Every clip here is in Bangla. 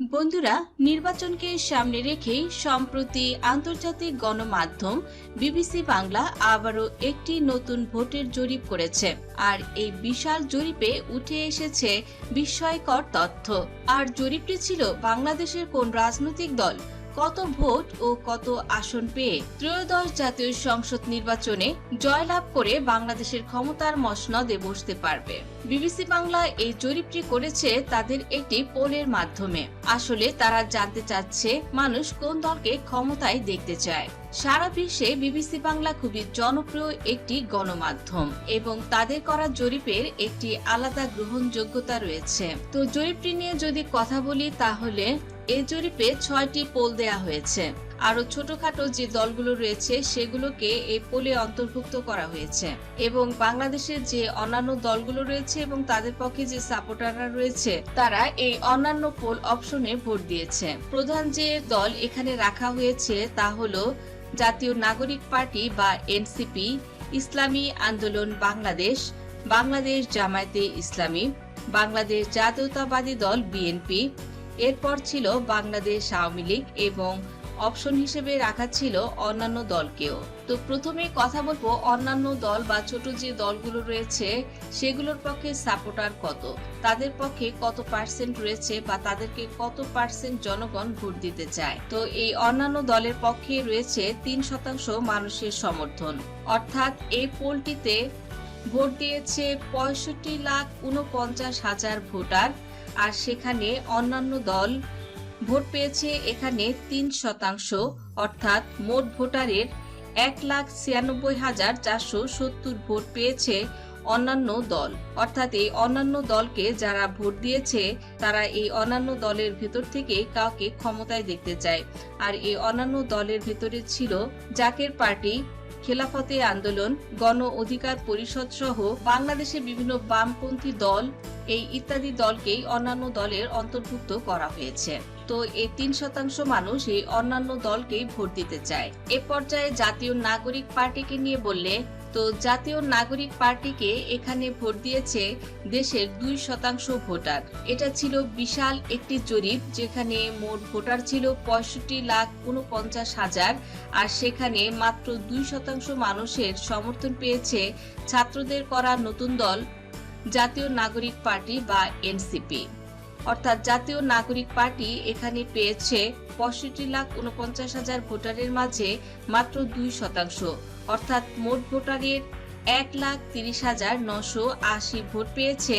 বন্ধুরা, নির্বাচনকে সামনে রেখে সম্প্রতি আন্তর্জাতিক গণমাধ্যম বিবিসি বাংলা আবারও একটি নতুন ভোটের জরিপ করেছে। আর এই বিশাল জরিপে উঠে এসেছে বিস্ময়কর তথ্য। আর জরিপটি ছিল বাংলাদেশের কোন রাজনৈতিক দল কত ভোট ও কত আসন পেয়ে ত্রয়োদশ জাতীয় সংসদ নির্বাচনে জয়লাভ করে বাংলাদেশের ক্ষমতার মসনদে বসতে পারবে। বিবিসি বাংলা এই জরিপটি করেছে তাদের একটি পোলের মাধ্যমে। আসলে তারা জানতে চাচ্ছে মানুষ কোন দলকে ক্ষমতায় দেখতে চায়। সারা বিশ্বে বিবিসি বাংলা খুবই জনপ্রিয় একটি গণমাধ্যম এবং তাদের করা জরিপের একটি আলাদা গ্রহণযোগ্যতা রয়েছে। তো জরিপটি নিয়ে যদি কথা বলি তাহলে এই জরিপে ছয়টি পোল দেয়া হয়েছে। আরও ছোটখাটো যে দলগুলো রয়েছে, সেগুলোকে এই পোলে অন্তর্ভুক্ত করা হয়েছে। এবং বাংলাদেশের যে অন্যান্য দলগুলো রয়েছে এবং তাদের পক্ষে যে সাপোর্টাররা রয়েছে, তারা এই অন্যান্য পোল অপশনে ভোট দিয়েছে। প্রধান যে দল এখানে রাখা হয়েছে তা হলো জাতীয় নাগরিক পার্টি বা এনসিপি, ইসলামী আন্দোলন বাংলাদেশ বাংলাদেশ জামায়াতে ইসলামী, বাংলাদেশ জাতীয়তাবাদী দল বিএনপি এরপর ছিল বাংলাদেশ আওয়ামী লীগ এবং অপশন হিসেবে রাখা ছিল অন্যান্য দলকেও। তো প্রথমে কথা বলব অন্যান্য দল বা ছোট যে দলগুলো রয়েছে, সেগুলোর পক্ষে সাপোর্টার কত? তাদের পক্ষে কত পার্সেন্ট রয়েছে বা তাদেরকে কত পার্সেন্ট জনগণ ভোট দিতে চায়? তো এই অন্যান্য দলের পক্ষে রয়েছে তিন শতাংশ মানুষের সমর্থন। অর্থাৎ এই পোলটিতে ভোট দিয়েছে পঁয়ষট্টি লাখ উনপঞ্চাশ হাজার ভোটার। আর সেখানে অন্যান্য দল ভোট পেয়েছে এখানে তিন শতাংশ, অর্থাৎ মোট ভোটারের এক লাখ ছিয়ানব্বই হাজার চারশো সত্তর ভোট পেয়েছে অন্যান্য দল। অর্থাৎ এই অন্যান্য দলকে যারা ভোট দিয়েছে, তারা এই অন্যান্য দলের ভেতর থেকে কাউকে ক্ষমতায় দেখতে চায়। আর এই অন্যান্য দলের ভেতরে ছিল জাকের পার্টি খেলাফতে আন্দোলন, গণ অধিকার পরিষদ সহ বাংলাদেশের বিভিন্ন বামপন্থী দল, এই ইত্যাদি দলকেই অন্যান্য দলের অন্তর্ভুক্ত করা হয়েছে। তো এই তিন শতাংশ মানুষ এই অন্যান্য দলকেই ভোট দিতে চায়। এ পর্যায়ে জাতীয় নাগরিক পার্টিকে নিয়ে বললে তো জাতীয় নাগরিক পার্টিকে এখানে ভোট দিয়েছে দেশের দুই শতাংশ ভোটার। এটা ছিল বিশাল একটি জরিপ, যেখানে মোট ভোটার ছিল পঁয়ষট্টি লাখ উনপঞ্চাশ হাজার, আর সেখানে মাত্র দুই শতাংশ মানুষের সমর্থন পেয়েছে ছাত্রদের করা নতুন দল, জাতীয় নাগরিক পার্টি বা এনসিপি। অর্থাৎ জাতীয় নাগরিক পার্টি এখানে পেয়েছে পঁয়ষট্টি লাখ উনপঞ্চাশ হাজার ভোটারের মাঝে মাত্র দুই শতাংশ। অর্থাৎ মোট ভোটারের এক লাখ তিরিশ হাজার নশো আশি ভোট পেয়েছে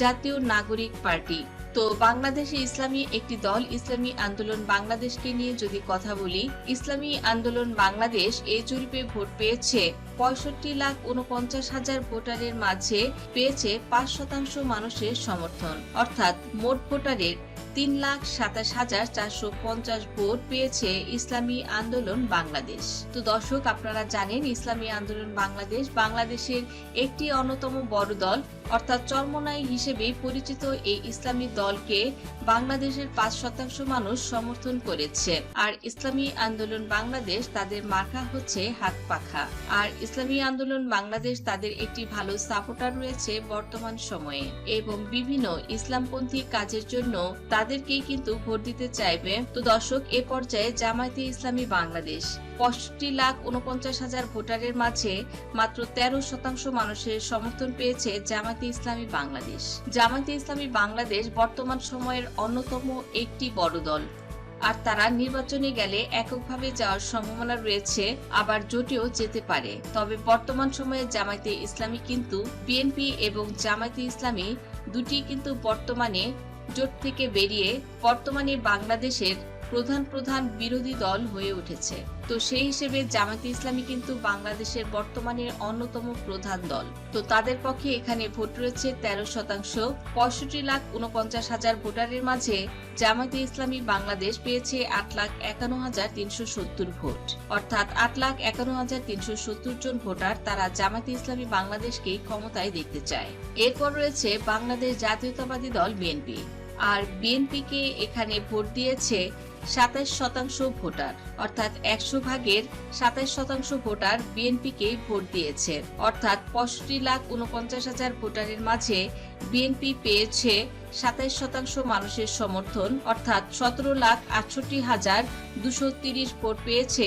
জাতীয় নাগরিক পার্টি। তো বাংলাদেশে ইসলামী একটি দল, ইসলামী আন্দোলন বাংলাদেশকে নিয়ে যদি কথা বলি, ইসলামী আন্দোলন বাংলাদেশ এই জরিপে ভোট পেয়েছে পঁয়ষট্টি লাখ উনপঞ্চাশ হাজার ভোটারের মাঝে পেয়েছে পাঁচ শতাংশ মানুষের সমর্থন। অর্থাৎ মোট ভোটারের তিন লাখ সাতাশ হাজার চারশো পঞ্চাশ ভোট পেয়েছে ইসলামী আন্দোলন বাংলাদেশ। তো দর্শক, আপনারা জানেন ইসলামী আন্দোলন বাংলাদেশ বাংলাদেশের একটি অন্যতম বড় দল। অর্থাৎ চরমনাই হিসেবে পরিচিত এই ইসলামী দলকে বাংলাদেশের পাঁচ শতাংশ মানুষ সমর্থন করেছে। আর ইসলামী আন্দোলন বাংলাদেশ তাদের মার্কা হচ্ছে হাত পাখা। আর ইসলামী আন্দোলন বাংলাদেশ তাদের একটি ভালো সাপোর্টার রয়েছে বর্তমান সময়ে এবং বিভিন্ন ইসলামপন্থী কাজের জন্য তাদেরকেই কিন্তু ভোট দিতে চাইবে। তো দর্শক, এ পর্যায়ে জামায়াতে ইসলামী বাংলাদেশ পঁয়ষট্টি লাখ উনপঞ্চাশ হাজার ভোটারের মাঝে মাত্র তেরো শতাংশ মানুষের সমর্থন পেয়েছে জামায়াতে ইসলামী বাংলাদেশ। জামায়াতে ইসলামী বাংলাদেশ বর্তমান সময়ের অন্যতম একটি বড় দল। আর তারা নির্বাচনে গেলে এককভাবে যাওয়ার সম্ভাবনা রয়েছে, আবার জোটেও যেতে পারে। তবে বর্তমান সময়ে জামায়াতে ইসলামী কিন্তু বিএনপি এবং জামায়াতে ইসলামী দুটি কিন্তু বর্তমানে জোট থেকে বেরিয়ে বর্তমানে বাংলাদেশের প্রধান প্রধান বিরোধী দল হয়ে উঠেছে। তো সেই হিসেবে জামায়াতে ইসলামী কিন্তু বাংলাদেশের বর্তমানের অন্যতম প্রধান দল। তো তাদের পক্ষে এখানে ভোট রয়েছে তেরো শতাংশ। পঁয়ষট্টি লাখ উনপঞ্চাশ হাজার ভোটারের মাঝে জামায়াতে ইসলামী বাংলাদেশ পেয়েছে আট লাখ একান্ন হাজার তিনশো সত্তর ভোট। অর্থাৎ আট লাখ একান্ন হাজার তিনশো সত্তর জন ভোটার তারা জামায়াতে ইসলামী বাংলাদেশকে ক্ষমতায় দেখতে চায়। এরপর রয়েছে বাংলাদেশ জাতীয়তাবাদী দল বিএনপি। আর বিএনপিকে এখানে ভোট দিয়েছে সাতাশ শতাংশ ভোটার। অর্থাৎ একশো ভাগের সাতাশ শতাংশ ভোটার বিএনপিকে ভোট দিয়েছে। অর্থাৎ পঁয়ষট্টি লাখ উনপঞ্চাশ হাজার ভোটারের মাঝে বিএনপি পেয়েছে সাতাশ শতাংশ মানুষের সমর্থন। অর্থাৎ সতেরো লাখ আটষট্টি হাজার দুশো তিরিশ ভোট পেয়েছে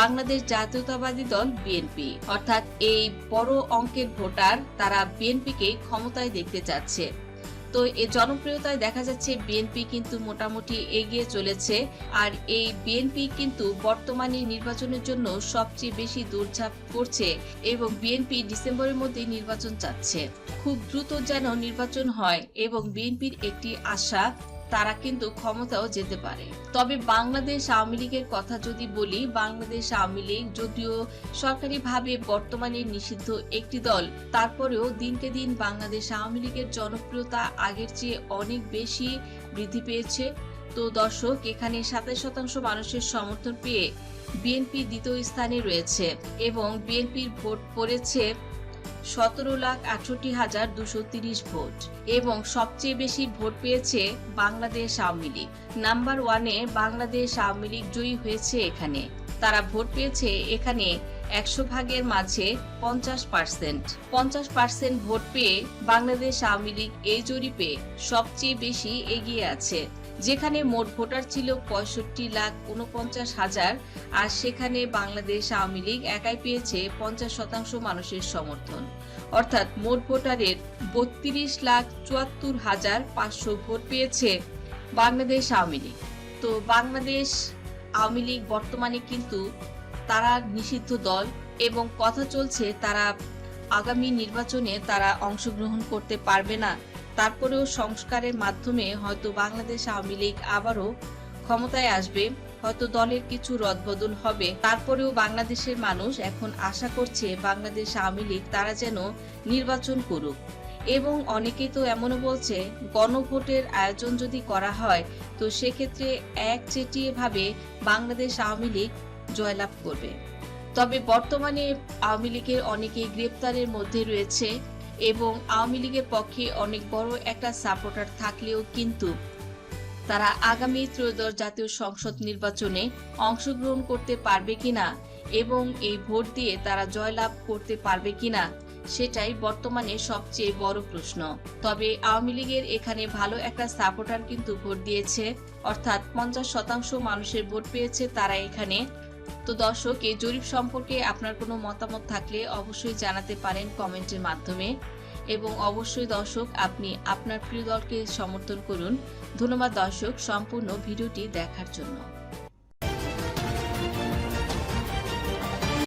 বাংলাদেশ জাতীয়তাবাদী দল বিএনপি। অর্থাৎ এই বড় অঙ্কের ভোটার তারা বিএনপিকে ক্ষমতায় দেখতে চাচ্ছে। তো এই জনপ্রিয়তায় দেখা যাচ্ছে বিএনপি কিন্তু মোটামুটি এগিয়ে চলেছে। আর এই বিএনপি কিন্তু বর্তমানে নির্বাচনের জন্য সবচেয়ে বেশি দৌড়ঝাঁপ করছে এবং বিএনপি ডিসেম্বরের মধ্যে নির্বাচন চাচ্ছে। খুব দ্রুত যেন নির্বাচন হয় এবং বিএনপির একটি আশা তারা কিন্তু ক্ষমতাও যেতে পারে। তবে বাংলাদেশ আওয়ামী লীগের কথা যদি বলি, বাংলাদেশ আওয়ামী লীগ যদিও সরকারিভাবে বর্তমানে নিষিদ্ধ একটি দল, তারপরেও দিনকে দিন বাংলাদেশ আওয়ামী লীগের জনপ্রিয়তা আগের চেয়ে অনেক বেশি বৃদ্ধি পেয়েছে। তো দর্শক, এখানে সাতাশ শতাংশ মানুষের সমর্থন পেয়ে বিএনপি দ্বিতীয় স্থানে রয়েছে এবং বিএনপির ভোট পড়েছে সতেরো লাখ আটষট্টি হাজার দুশো তিরিশ ভোট এবং সবচেয়ে বেশি ভোট পেয়েছে বাংলাদেশ আওয়ামী লীগ। নাম্বার ওয়ানে বাংলাদেশ আওয়ামী লীগ জয়ী হয়েছে এখানে। তারা ভোট পেয়েছে এখানে একশো ভাগের মাঝে পঞ্চাশ পার্সেন্ট। পঞ্চাশ পার্সেন্ট ভোট পেয়ে বাংলাদেশ আওয়ামী লীগ এই জরিপে সবচেয়ে বেশি এগিয়ে আছে। যেখানে মোট ভোটার ছিল পঁয়ষট্টি লাখ উনপঞ্চাশ হাজার, আর সেখানে বাংলাদেশ আওয়ামী লীগ একাই পেয়েছে পঞ্চাশ শতাংশ মানুষের সমর্থন। অর্থাৎ মোট ভোটারের বত্রিশ লাখ চুয়াত্তর হাজার পাঁচশো ভোট পেয়েছে বাংলাদেশ আওয়ামী লীগ। তো বাংলাদেশ আওয়ামী লীগ বর্তমানে কিন্তু তারা নিষিদ্ধ দল এবং কথা চলছে তারা আগামী নির্বাচনে তারা অংশগ্রহণ করতে পারবে না। তারপরেও সংস্কারের মাধ্যমে হয়তো বাংলাদেশ আওয়ামী লীগ আবারও ক্ষমতায় আসবে, হয়তো দলের কিছু রদবদল হবে। তারপরেও বাংলাদেশের মানুষ এখন আশা করছে বাংলাদেশ আওয়ামী লীগ তারা যেন নির্বাচন করুক। এবং অনেকে তো এমনও বলছে, গণভোটের আয়োজন যদি করা হয়, তো সেক্ষেত্রে একচেটিয়ে ভাবে বাংলাদেশ আওয়ামী লীগ জয়লাভ করবে। তবে বর্তমানে আওয়ামী লীগের অনেকেই গ্রেপ্তারের মধ্যে রয়েছে। এবং আওয়ামী লীগের পক্ষে অনেক বড় একটা সাপোর্টার থাকলেও কিন্তু তারা আগামী ত্রয়োদশ জাতীয় সংসদ নির্বাচনে অংশগ্রহণ করতে পারবে কিনা এবং এই ভোট দিয়ে তারা জয়লাভ করতে পারবে কিনা সেটাই বর্তমানে সবচেয়ে বড় প্রশ্ন। তবে আওয়ামী লীগের এখানে ভালো একটা সাপোর্টার কিন্তু ভোট দিয়েছে। অর্থাৎ পঞ্চাশ শতাংশ মানুষের ভোট পেয়েছে তারা এখানে। তো দর্শক, এই জরিপ সম্পর্কে আপনার কোনো মতামত থাকলে অবশ্যই জানাতে পারেন কমেন্টের মাধ্যমে। এবং অবশ্যই দর্শক, আপনি আপনার প্রিয় দলকে সমর্থন করুন। ধন্যবাদ দর্শক, সম্পূর্ণ ভিডিওটি দেখার জন্য।